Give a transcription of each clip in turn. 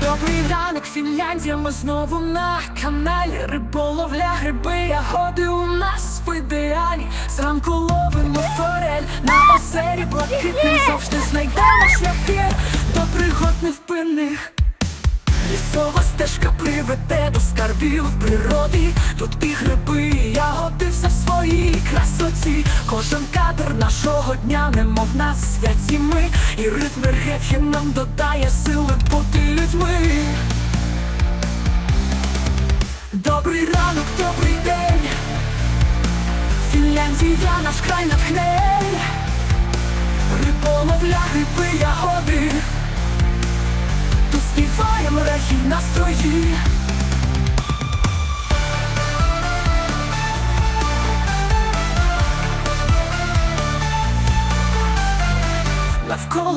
Добрий ранок, Фінляндія, ми знову на каналі. Риболовля, гриби, ягоди у нас в ідеалі. Зранку ловимо форель на озері блакитним Завжди знайдемо шляхи до пригод невпинних. Лісова стежка приведе до скарбів природи. Тут і гриби, і ягоди все в своїй красоті. Кожен кадр нашого дня, немов на святі ми. І ритм речі нам додає сили бути людьми. Добрий ранок, добрий день. Фінляндія наш край натхнень. Риболовля, гриби, ягоди. Тут співаємо речі в настрої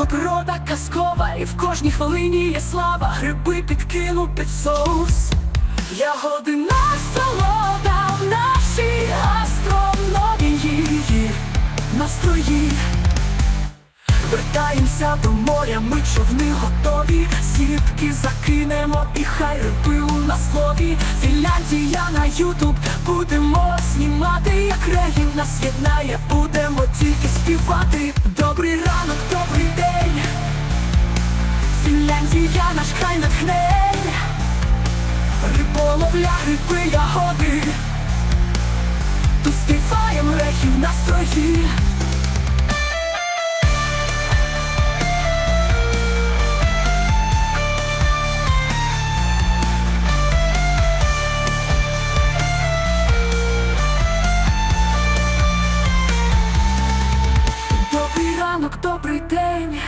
природа казкова, і в кожній хвилині є слава, гриби підкину під соус. Ягоди насолода в нашій астрономії, настрої. Вертаємося до моря, ми човни готові, сітки закинемо і хай риби у нас лові Фінляндія на Ютуб будемо знімати, як регін нас єднає, будемо тільки співати. Фінляндія наш край натхнень. Риболовля, гриби, ягоди. Тут співаємо рехів настрої. Добрий ранок, добрий день.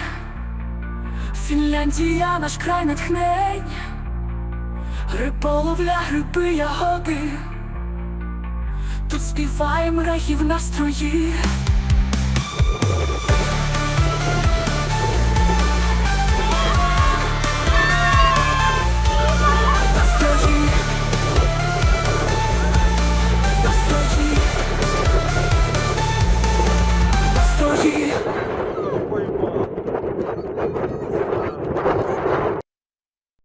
Фінляндія наш край натхнень. Риболовля, гриби, ягоди. Тут співаємо рахів настрої.